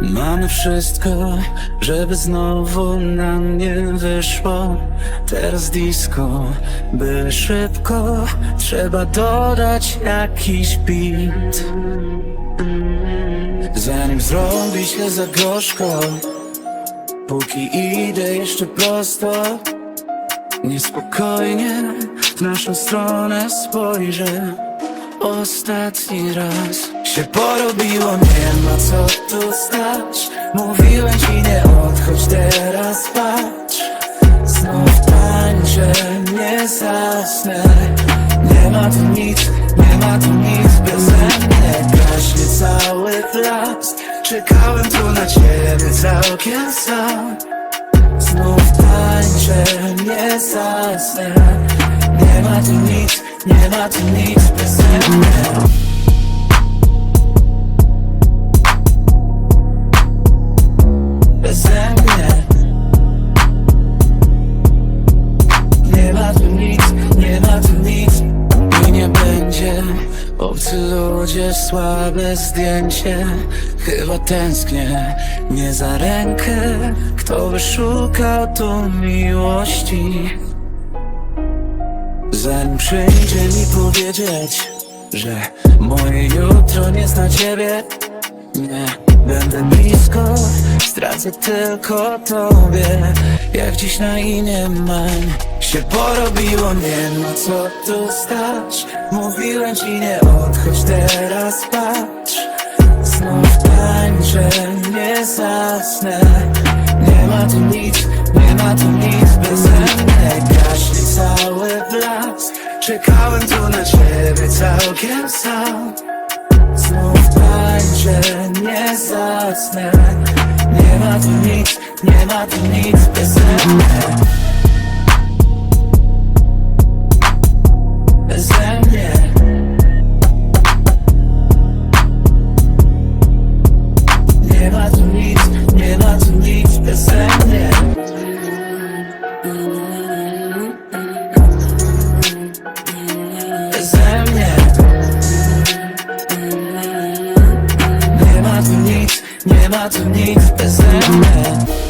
Mamy wszystko, żeby znowu na mnie wyszło. Teraz disco, by szybko Trzeba dodać jakiś beat. Zanim zrobi się za gorzko Póki idę jeszcze prosto Niespokojnie w naszą stronę spojrzę Ostatni raz. Się porobiło, nie ma co tu stać. Mówiłem ci nie odchodź, teraz patrz. Znów tańczę, nie zasnę. Nie ma tu nic, nie ma tu nic beze mnie Gaśnie cały blask. Czekałem tu na ciebie całkiem sam. Znów tańczę, nie zasnę. Nie ma tu nic, nie ma tu nic beze mnie Nie ma tu nic, nie ma tu nic. Nie będzie. Obcy ludzie, słabe zdjęcie. Chyba tęsknię Nie za rękę. Kto by szukał tu miłości Zanim przyjdzie mi powiedzieć Że moje jutro nie zna ciebie. Nie, będę blisko Stracę tylko tobie. Jak dziś na imię mam Się porobiło, nie ma co tu stać. Mówiłem ci nie odchodź, teraz patrz. Znów tańczę, nie zasnę. Nie ma tu nic, nie ma tu nic Znów nie zasnę Nie ma tu nic, nie ma tu nic beze mnie. Beze mnie. Nie ma tu nic, nie ma tu nic beze mnie. Beze mnie Nie ma tu nic, beze mnie